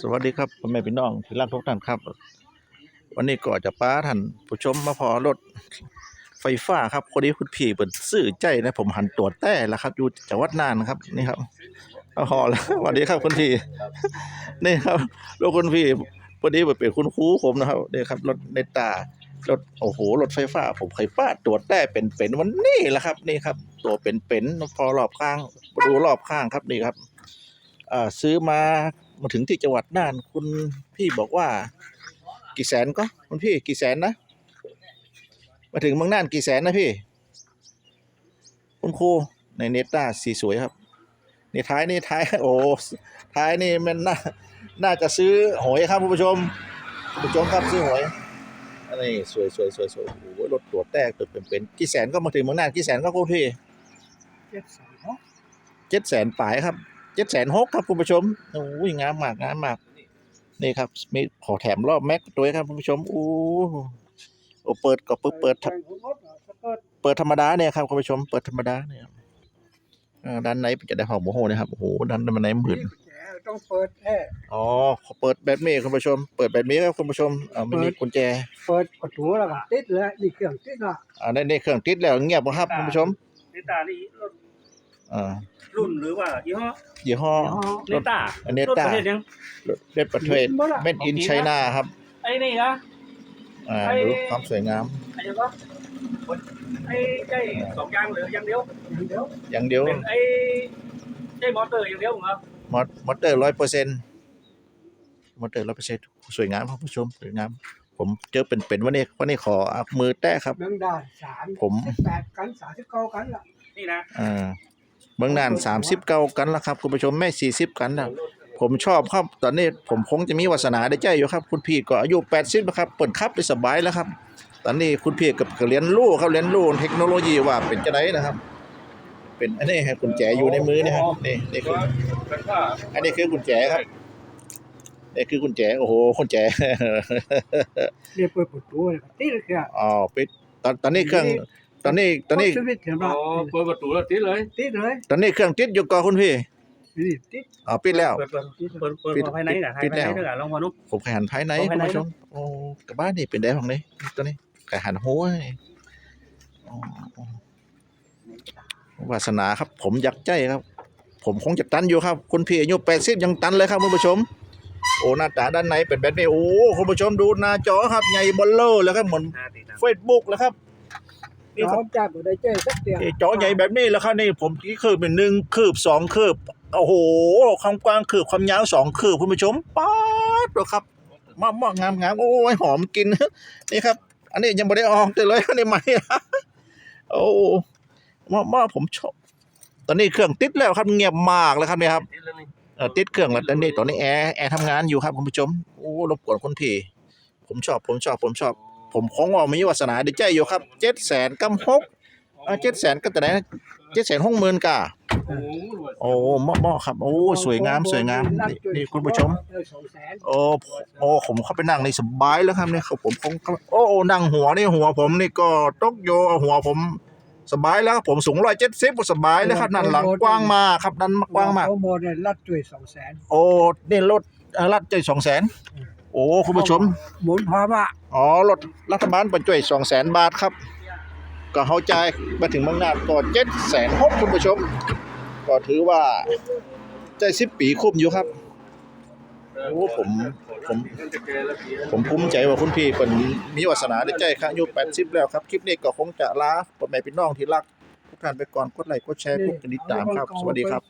สวัสดีครับพ่อแม่พี่น้องที่รักทุกท่านครับ วันนี้ก็จะป้าท่านผู้ชมมาพอรถไฟฟ้าครับคนนี้คุณพี่เปิดซื้อใจนะผมหันตรวจแต่ล้วครับ อยู่จังหวัดน่านนะครับนี่ครับเอาหอแล้วสวัสดีครับคุณพี่นี่ครับรถคุณพี่พอดีเปิดเป็นคุณครูผมนะครับนี่ครับรถในตารถโอ้โหรถไฟฟ้า ผมเคยป้าตรวจแต่เป็นเป็นวันนี้แหละครับ นี่ครับ ตัวเป็นเป็นพอรอบข้างดูรอบข้างครับนี่ครับอ่าซื้อมา มาถึงที่จังหวัดน่านคุณพี่บอกว่า กี่แสนก็คุณพี่กี่แสนนะ มาถึงเมืองน่านกี่แสนนะพี่ คุณครูในเนต้าสีสวยครับนี่ท้ายนี่ท้ายโอ้ท้ายนี่มันน่าน่าจะซื้อหวยครับคุณผู้ชมคุณผู้ชมครับซื้อหวยอันนี้สวยสวยสวยสวยโอ้โหรถตัวแตกตัวเป็นเป็นกี่แสนก็มาถึงเมืองน่านกี่แสนก็คุณพี่เจ็ดสามเนาะเจ็ดแสนปลายครับ เจ็ดแสนหกครับคุณผู้ชมโอ้ยงามมากงามมากนี่ครับมีขอแถมรอบแม็กด้วยครับคุณผู้ชมโอ้โอ้เปิดก็เปิดเปิดใส่หัวรถอะสเกิร์ตเปิดธรรมดาเนี่ยครับคุณผู้ชมเปิดธรรมดาเนี่ยครับอ่าด้านในจะได้หอมโมโหนะครับโอ้โหด้านในหมื่นนี่กุญแจต้องเปิดแค่อ๋อเปิดแบบนี้คุณผู้ชม เปิดแบบนี้ครับคุณผู้ชมอ่าไม่มีกุญแจ เปิดประตูแล้วก็ติดเลยนี่เครื่องติดละอ่าในในเครื่องติดแล้วเงียบบ่ครับคุณผู้ชมเนต้านี่รถ อ่ารุ่นหรือว่ายี่ห้อยี่ห้อเนต้าเนต้ารถประเภทยังเล็ดประเทศเม็ดอินไชน่าครับ ไอ้นี่นะอ่าไอ้ดูความสวยงามไอ้ยังก็ไอ้ใช่สองอยางหรืออยางเดียวอย่างเดียวอย่างเดียวเป็นไอ้ใช่มอเตอร์อย่างเดียวเหรอมอมอเตอร์ร้อยเปอร์เซ็นต์มอเตอร์ร้อยเปอร์เซ็นต์สวยงามครับผู้ชมสวยงามผมเจอเป็นเป็นวันนี้วันนี้ขอเอามือแต้ครับเมืองด่านสามผมสิบแปดกันสามสิบเก้ากันละนี่นะอ่า เมืองนานสามสิบเก้ากันแล้วครับ คุณผู้ชมแม่สี่สิบกันแล้วผมชอบครับ ตอนนี้ผมคงจะมีวาสนาได้ใจอยู่ครับ คุณพี่ก็อายุแปดสิบครับเปิดครับได้สบายแล้วครับ ตอนนี้คุณพี่กับก็เรียนรู้ครับเรียนรู้เทคโนโลยีว่าเป็นจะไดนะครับ เป็นอันนี้ครับกุญแจอยู่ในมือนี่ครับนี่นี่คือเป็นว่าอันนี้คือกุญแจครับนี่คือกุญแจโอ้โหกุญแจเรียกเปิดประตูเลยก็ติดเลยเครื่องอ๋อปิดตอนตอนนี้เครื่อง ตอนนี้ตอนนี้ สวิตช์เห็นอ๋ป่ะอเปิดประตูแล้วติดเลย ติดเลยตอนนี้เครื่องติดอยู่ก่อนคุณพี่นี่ติดอ๋อปิดแล้ว เปิดเปิดติดเปิดเปิดปิดภายในน่ะปิภายดในแล้วด้วยกันลองมาดูผมขหันภายในเอาคุภายณในผู้ชมโอ้กับบ้านนี่เป็นได้ของนี้ตัวนี้ขหันหัวนี่อ๋อวาสนาครับ ผมอยากใจครับ ผมคงจะตันอยู่ครับ คุณพี่อายุแปดสิบยังตันเลยครับคุณผู้ชม โอ้หน้าตาด้านในเป็นแบบนี้โอ้คุณผู้ชมดูหน้าจอครับใหญ่เบลเลอร์แล้วครับเหมือนหน้าติดนะเฟซบุ๊กแล้วครับ นี่เราครับจับบ่ได้เจ๊สักเตียงนี่จอใหญ่แบบนี้แล้วครับนี่ผมที่คืบเป็นหนึ่งคืบสองคืบโอ้โหความกว้างคืบความยาวสองคืบคุณผู้ชมป๊าดดูครับมะมะงามงามโอ้ยหอมกินนี่ครับ อันนี้ยังไม่ได้ออกเลยอันนี้ใหม่โอ้มะมะผมชอบตอนนี้เครื่องติดแล้วครับเงียบมากเลยครับเนี่ยครับติดแล้วนี่เออติดเครื่องแล้วตอนนี้ตอนนี้แอร์แอร์ทำงานอยู่ครับคุณผู้ชมโอ้รบกวนคุณพี่ผมชอบผมชอบผมชอบ ผมของว่ามีวาสนาได้ใจอยู่ครับเจ็ดแสนกำหกเจ็ดแสนก็แต่ไหนเจ็ดแสนหกหมื่นกะโอ้โหรวยโอ้เหมาะเหมาะครับ โอ้สวยงามสวยงามนี่นี่คุณผู้ชมเลยสองแสนโอ้โอ้ผมเข้าไปนั่งในสบายแล้วครับเนี่ยครับผมคงโอ้โอ้นั่งหัวนี่หัวผมนี่ก็ตกโยหัวผมสบายแล้วครับผมสูงร้อยเจ็ดสิบสบายแล้วครับนั่นหลังกว้างมากครับนั่นกว้างมากโปรโมทเนี่ยรัดช่วยสองแสนโอ้นี่รถเอ่อรัฐจ่ายสองแสน โอ้คุณผู้ชม หมุนพร้อมอะอ๋อรถรัฐบาลประจ่วยสองแสนบาทครับ ก็เข้าใจายมาถึงเมืองนาดก็เจ็ดแสนหกคุณผู้ชม ก็ถือว่าใจสิบปีคุ้มอยู่ครับโอ้ผมผมผมภูมิใจว่าคุณพี่เป็นมีวาสนาได้ใจครับอายุ80แล้วครับ คลิปนี้ก็คงจะลาพ่อแม่พี่น้องที่รัก ทุกท่านไปก่อนกดไลค์กดแชร์กดติดตามครับ สวัสดีครับ